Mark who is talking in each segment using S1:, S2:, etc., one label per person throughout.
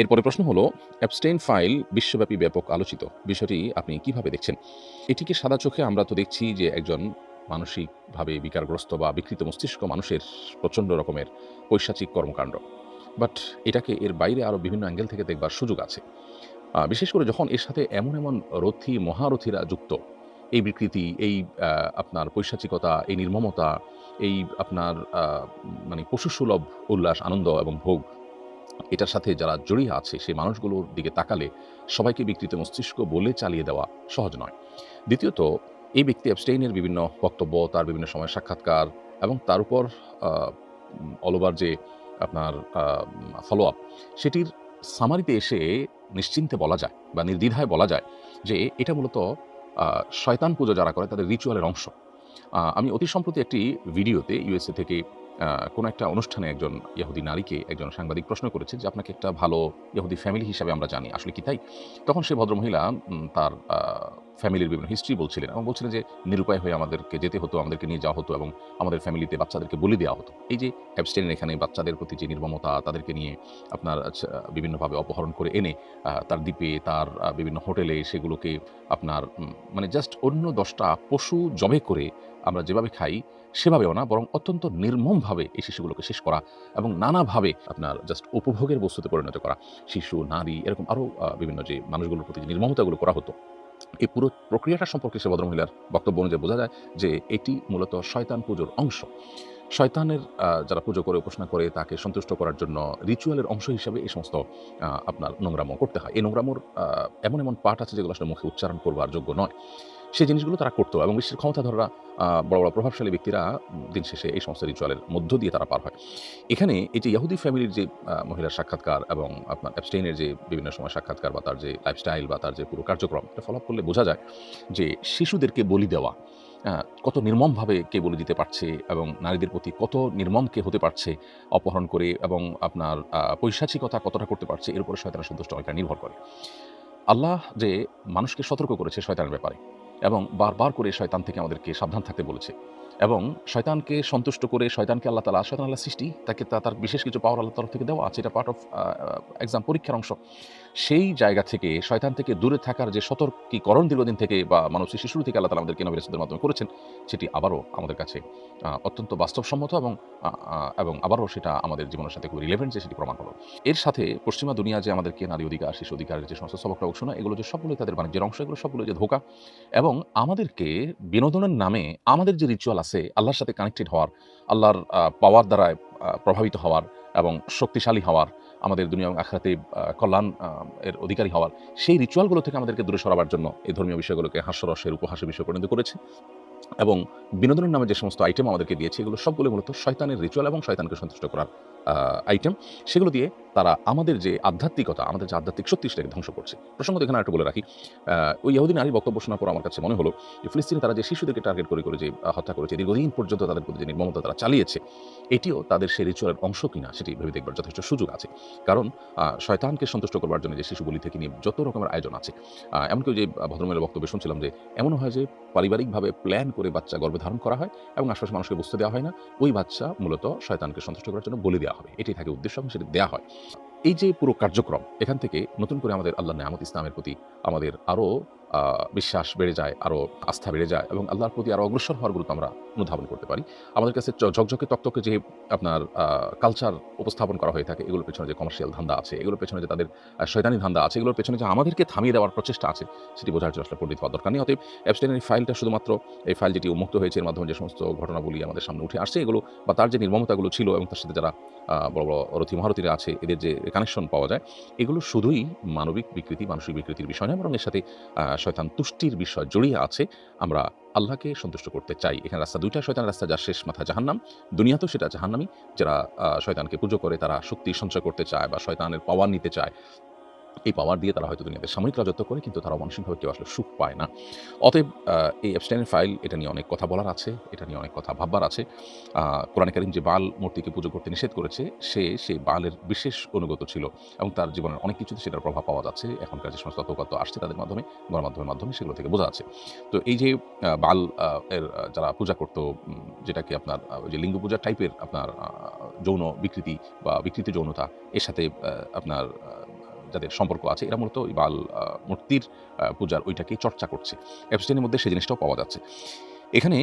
S1: এরপরে প্রশ্ন হলো অ্যাবস্টেইন ফাইল বিশ্বব্যাপী ব্যাপক আলোচিত। বিষয়টি আপনি কীভাবে দেখছেন? এটিকে সাদা চোখে আমরা তো দেখছি যে একজন মানসিকভাবে বিকারগ্রস্ত বা বিকৃত মস্তিষ্ক মানুষের প্রচণ্ড রকমের পৈশাচিক কর্মকাণ্ড। বাট এটাকে এর বাইরে আরও বিভিন্ন অ্যাঙ্গেল থেকে দেখবার সুযোগ আছে। বিশেষ করে যখন এর সাথে এমন এমন রথী, মহারথীরা যুক্ত, এই বিকৃতি, এই আপনার পৈশাচিকতা, এই নির্মমতা, এই আপনার মানে পশুসুলভ উল্লাস, আনন্দ এবং ভোগ এটার সাথে যারা জড়িয়ে আছে, সেই মানুষগুলোর দিকে তাকালে সবাইকে বিকৃত মস্তিষ্ক বলে চালিয়ে দেওয়া সহজ নয়। দ্বিতীয়ত, এই ব্যক্তি অ্যাবস্টেইনের বিভিন্ন বক্তব্য, তার বিভিন্ন সময় সাক্ষাৎকার এবং তার উপর অল ওভার যে আপনার ফলো আপ সেটির সামারিতে এসে নিশ্চিন্তে বলা যায় বা নির্দ্বিধায় বলা যায় যে এটা মূলত শয়তান পুজো যারা করে, তাদের রিচুয়ালের অংশ। আমি অতি সম্প্রতি একটি ভিডিওতে ইউএসএ থেকে কোনো একটা অনুষ্ঠানে একজন ইহুদি নারীকে একজন সাংবাদিক প্রশ্ন করেছে যে, আপনাকে একটা ভালো ইহুদি ফ্যামিলি হিসাবে আমরা জানি। আসলে কি তাই? তখন সে ভদ্রমহিলা তার ফ্যামিলির বিভিন্ন হিস্ট্রি বলছিলেন এবং বলছিলেন যে নিরুপায় হয়ে আমাদেরকে যেতে হতো, আমাদেরকে নিয়ে যাওয়া হতো এবং আমাদের ফ্যামিলিতে বাচ্চাদেরকে বলি দেওয়া হতো। এই যে অ্যাবস্টেনের এখানে বাচ্চাদের প্রতি যে নির্মমতা, তাদেরকে নিয়ে আপনার বিভিন্নভাবে অপহরণ করে এনে তার দ্বীপে, তার বিভিন্ন হোটেলে সেগুলোকে আপনার মানে জাস্ট অন্য দশটা পশু জবে করে আমরা যেভাবে খাই সেভাবেও না, বরং অত্যন্ত নির্মমভাবে এই শিশুগুলোকে শেষ করা এবং নানাভাবে আপনার জাস্ট উপভোগের বস্তুতে পরিণত করা। শিশু, নারী, এরকম আরও বিভিন্ন যে মানুষগুলোর প্রতি যে নির্মমতাগুলো করা হতো। এই পুরো প্রক্রিয়াটা সম্পর্কে সে ভদ্রমহিলার বক্তব্য অনুযায়ী বোঝা যায় যে এটি মূলত শয়তান পুজোর অংশ। শয়তানের যারা পুজো করে, উপাসনা করে, তাকে সন্তুষ্ট করার জন্য রিচুয়ালের অংশ হিসাবে এই সমস্ত আপনার নোংরামো করতে হয়। এই নোংরামোর এমন এমন পাঠ আছে যেগুলো আসলে মুখে উচ্চারণ করবার যোগ্য নয়। সেই জিনিসগুলো তারা করতো এবং বিশ্বের ক্ষমতাধররা বড় বড় প্রভাবশালী ব্যক্তিরা দিন শেষে এই সমস্ত রিচুয়ালের মধ্য দিয়ে তারা পার হয়। এখানে এই যে ইয়াহুদি ফ্যামিলির যে মহিলার সাক্ষাৎকার এবং আপনার অ্যাবস্টেইনের যে বিভিন্ন সময় সাক্ষাৎকার বা তার যে লাইফস্টাইল বা তার যে পুরো কার্যক্রম, এটা ফলো করলে বোঝা যায় যে শিশুদেরকে বলি দেওয়া কত নির্মমভাবে কে বলে দিতে পারছে এবং নারীদের প্রতি কত নির্মম কে হতে পারছে, অপহরণ করে এবং আপনার পৈশাচিকতা কতটা করতে পারছে, এর উপরে শয়তানের সন্তুষ্ট অনেকটা নির্ভর করে। আল্লাহ যে মানুষকে সতর্ক করেছে শয়তানের ব্যাপারে এবং বারবার করে শয়তান থেকে আমাদেরকে সাবধান থাকতে বলেছে। এবং শয়তানকে সন্তুষ্ট করে, শয়তানকে আল্লাহ তালা শয়তান আল্লাহ সৃষ্টি, তাকে তার বিশেষ কিছু পাওয়ার আল্লাহ তরফ থেকে দেওয়া আছে। এটা পার্ট অফ এক্সাম পরীক্ষার অংশ। সেই জায়গা থেকে, শয়তান থেকে দূরে থাকার যে সতর্কীকরণ দীর্ঘদিন থেকে বা মানুষের শিশুর থেকে আল্লাহ তালা আমাদেরকে নবী মাধ্যমে করেছেন, সেটি আবারও আমাদের কাছে অত্যন্ত বাস্তবসম্মত এবং এবং আবারও সেটা আমাদের জীবনের সাথে খুব রিলেভেন্ট যে সেটি প্রমাণ হলো। এর সাথে পশ্চিমা দুনিয়া যে আমাদেরকে নারী অধিকার, শিশু অধিকারের যে সমস্ত সবক টবক শোনা এগুলো যে সবগুলোই তাদের বাণিজ্যের অংশ, এগুলো সবগুলো যে ধোকা এবং আমাদেরকে বিনোদনের নামে আমাদের যে রিচুয়াল আছে আল্লাহর সাথে কানেক্টেড হওয়ার, আল্লাহর পাওয়ার দ্বারা প্রভাবিত হওয়ার এবং শক্তিশালী হওয়ার, আমাদের দুনিয়া এবং আখরাতে কল্যাণ এর অধিকারী হওয়ার, সেই রিচুয়ালগুলো থেকে আমাদেরকে দূরে সরাবার জন্য এই ধর্মীয় বিষয়গুলোকে হাস্যরসের, উপহাসের বিষয় পরিণত করেছে। এবং বিনোদনের নামে যে সমস্ত আইটেম আমাদেরকে দিয়েছে, এগুলো সবগুলো মূলত শয়তানের রিচুয়াল এবং শয়তানকে সন্তুষ্ট করার আইটেম সেগুলো দিয়ে তারা আমাদের যে আধ্যাত্মিকতা, আমাদের যে আধ্যাত্মিক শক্তি সেটাকে ধ্বংস করছে। প্রসঙ্গত এখানে একটু বলে রাখি ওই ইহুদি নারীর বক্তব্য শোনার পর আমার কাছে মনে হলো যে ফিলিস্তিনে তারা যে শিশুদেরকে টার্গেট করে করে যে হত্যা করেছে, দীর্ঘদিন পর্যন্ত তাদের প্রতি যে নির্মমতা তারা চালিয়েছে, এটিও তাদের সেই রিচুয়ালের অংশ কিনা সেটি ভেবে দেখবার যথেষ্ট সুযোগ আছে। কারণ শয়তানকে সন্তুষ্ট করবার জন্য যে শিশু বলি থেকে নিয়ে যত রকমের আয়োজন আছে এমনকি যে ভদ্রমের বক্তব্যে শুনছিলাম যে এমন হয় যে পারিবারিকভাবে প্ল্যান করে বাচ্চা গর্ভে ধারণ করা হয় এবং আশপাশের মানুষকে বুঝতে দেওয়া হয় না, ওই বাচ্চা মূলত শয়তানকে সন্তুষ্ট করার জন্য বলি দেওয়া হবে। এটাই থাকে উদ্দেশ্য এবং সেটা দেওয়া হয়। এই যে পুরো কার্যক্রম, এখান থেকে নতুন করে আমাদের আল্লাহ নামত ইসলামের প্রতি আমাদের আরও বিশ্বাস বেড়ে যায় আরও আস্থা বেড়ে যায় এবং আল্লাহর প্রতি আরও অগ্রসর হওয়ার গুরুত্ব আমরা অনুধাবন করতে পারি। আমাদের কাছে ঝকঝকে তকতকে যে আপনার কালচার উপস্থাপন করা হয়ে থাকে এগুলোর পেছনে যে কমার্শিয়াল ধান্দা আছে এগুলোর পেছনে যে তাদের আহ, শয়তানি ধান্দা আছে এগুলোর পেছনে যে আমাদেরকে থামিয়ে দেওয়ার প্রচেষ্টা আছে সেটি বোঝার জন্য আসলে পণ্ডিত হওয়ার দরকার নেই। অতএব অ্যাবস্টেনের ফাইলটা শুধুমাত্র এই ফাইল যেটি উন্মুক্ত হয়েছে এর মাধ্যমে যে সমস্ত ঘটনাগুলি আমাদের সামনে উঠে আসছে এগুলো বা তার যে নির্মমতাগুলো ছিল এবং তার সাথে যারা বড় বড় রথী মহারথীরা আছে এদের যে কানেকশন পাওয়া যায় এগুলো শুধুই মানবিক বিকৃতি মানসিক বিকৃতির বিষয় নয় বরং এর সাথে শয়তান তুষ্টির বিষয় জড়িয়ে আছে, আমরা আল্লাহকে সন্তুষ্ট করতে চাই। এখানে রাস্তা দুইটা শয়তান রাস্তা যার শেষ মাথা জাহান্নাম। দুনিয়াতেও সেটা জাহান্নামি। যারা শয়তানকে পুজো করে, তারা শক্তি সঞ্চয় করতে চায় বা শয়তানের পাওয়ার নিতে চায়। এই পাওয়ার দিয়ে তারা হয়তো দুনিয়াতে সাময়িক রাজত্ব করে, কিন্তু তারা মানসিকভাবে কেউ আসলে সুখ পায় না। অতএব এই অ্যাবস্টাইনের ফাইল এটা নিয়ে অনেক কথা বলার আছে, এটা নিয়ে অনেক কথা ভাববার আছে। কোরআনে কারিম যে বাল মূর্তিকে পুজো করতে নিষেধ করেছে, সে সেই বালের বিশেষ অনুগত ছিল এবং তার জীবনের অনেক কিছুতে সেটার প্রভাব পাওয়া যাচ্ছে। এখনকার যে সমস্ত তথ্য আসছে তাদের মাধ্যমে, গণমাধ্যমের মাধ্যমে সেগুলো থেকে বোঝা যাচ্ছে। তো এই যে বাল এর যারা পূজা করতো যেটাকে আপনার ওই যে লিঙ্গ পূজা টাইপের আপনার যৌন বিকৃতি বা বিকৃতি যৌনতা, এর সাথে আপনার যাদের সম্পর্ক আছে এরা মূলত বাল মূর্তির পূজার ওইটাকে চর্চা করছে। অ্যাবস্টেনের মধ্যে সেই জিনিসটাও পাওয়া যাচ্ছে। এখানে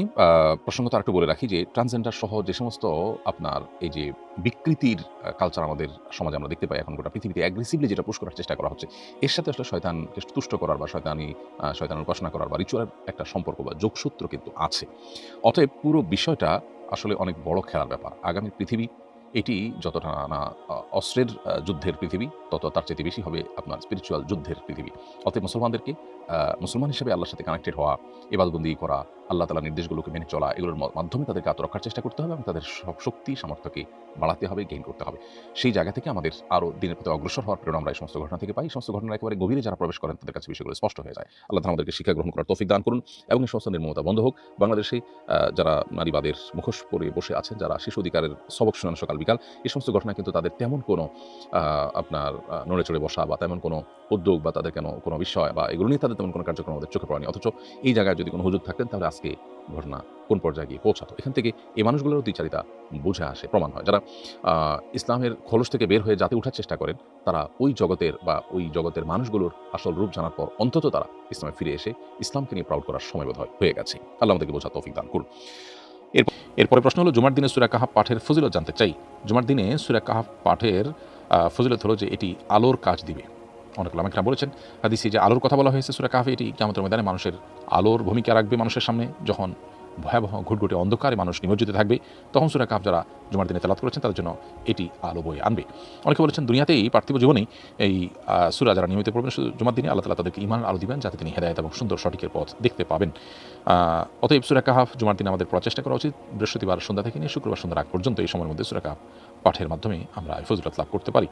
S1: প্রসঙ্গত আরেকটু বলে রাখি যে ট্রান্সজেন্ডার সহ যে সমস্ত আপনার এই যে বিকৃতির কালচার আমাদের সমাজে আমরা দেখতে পাই এখন গোটা পৃথিবীতে অ্যাগ্রেসিভলি যেটা পুশ করার চেষ্টা করা হচ্ছে এর সাথে আসলে শয়তানকে তুষ্ট করার বা শয়তানি আহ, শয়তানের উপাসনা করার বা রিচুয়ালের একটা সম্পর্ক বা যোগসূত্র কিন্তু আছে। অতএব পুরো বিষয়টা আসলে অনেক বড় খেলার ব্যাপার। আগামী পৃথিবী এটি যতটা না অস্ত্রের যুদ্ধের পৃথিবী, তত তার চেয়ে বেশি হবে আপনার স্পিরিচুয়াল যুদ্ধের পৃথিবী। অতএব মুসলমানদেরকে মুসলমান হিসেবে আল্লাহর সাথে কানেক্টেড হওয়া এবাদবন্দি করা আল্লাহ তালা নির্দেশগুলোকে মেনে চলা, এগুলোর মাধ্যমে তাদেরকে আত্মরক্ষার চেষ্টা করতে হবে এবং তাদের সব শক্তি, সামর্থ্যকে বাড়াতে হবে গেইন করতে হবে। সেই জায়গা থেকে আমাদের আরও দিনের প্রতি অগ্রসর হওয়ার প্রেরণা আমরা এই সমস্ত ঘটনা থেকে পাই। এই সমস্ত ঘটনা একেবারে গভীরে যারা প্রবেশ করেন, তাদের কাছে বিষয়গুলো স্পষ্ট হয়ে যায়। আল্লাহ আমাদেরকে শিক্ষা গ্রহণ করার তৌফিক দান করুন এবং এই সমস্ত নির্মমতা বন্ধ হোক। বাংলাদেশে যারা নারীবাদের মুখোশ পরে বসে আছেন, যারা শিশু অধিকারের সবক শোনান সকাল, বিকাল, এই সমস্ত ঘটনা কিন্তু তাদের তেমন কোনো আপনার নড়ে চড়ে বসা বা তেমন কোনো উদ্যোগ বা তাদের কেন কোনো বিষয় বা এগুলো নিয়ে তাদের তেমন কোনো কার্যক্রম আমাদের চোখে পড়েনি। অথচ এই জায়গায় যদি কোনো হুজুর থাকতেন তাহলে আজকে ঘটনা কোন পর্যায়ে গিয়ে পৌঁছাতো? এখান থেকে এই মানুষগুলোর দ্বিচারিতা বুঝে আসে, প্রমাণ হয়। যারা ইসলামের খোলস থেকে বের হয়ে যাতে ওঠার চেষ্টা করেন, তারা ওই জগতের বা ওই জগতের মানুষগুলোর আসল রূপ জানার পর অন্তত তারা ইসলামে ফিরে এসে ইসলামকে নিয়ে প্রাউড করার সময় বোধ হয় হয়ে গেছে। আল্লাহ আমাদেরকে বোঝা তৌফিক দান করুন। এরপর, এরপরে প্রশ্ন হলো, জুমার দিনে সুরা কাহাব পাঠের ফজিলত জানতে চাই। জুমার দিনে সুরা কাহাব পাঠের ফজিলত হলো যে এটি আলোর কাজ দিবে। অনেক লামেকরা বলেছেন, হাদিসে যে আলোর কথা বলা হয়েছে সুরা কাহাফে, এটি কেমতের ময়দানে মানুষের আলোর ভূমিকা রাখবে মানুষের সামনে। যখন ভয়াবহ ঘুটঘুটে অন্ধকারে মানুষ নিমজ্জিত থাকবে, তখন সুরা কাহাফ যারা জুমার দিনে তেলাত করেছেন, তাদের জন্য এটি আলো বয়ে আনবে। অনেকে বলেছেন, দুনিয়াতেই পার্থিব জীবনেই এই সুরা যারা নিয়মিত পড়বেন, শুধু জুমার দিনে আল্লাহ তালা তাদেরকে ইমান আলো দিবেন, যাতে তিনি হেদায়ত এবং সুন্দর সঠিকের পথ দেখতে পাবেন। অতএব সুরা কাহাফ জুমার দিনে আমাদের প্রচেষ্টা করা উচিত। বৃহস্পতিবার সন্ধ্যা থেকে নিয়ে শুক্রবার সন্ধ্যা আগ পর্যন্ত এই সময়ের মধ্যে সুরা কাহাফ পাঠের মাধ্যমে আমরা ফজিলত লাভ করতে পারি।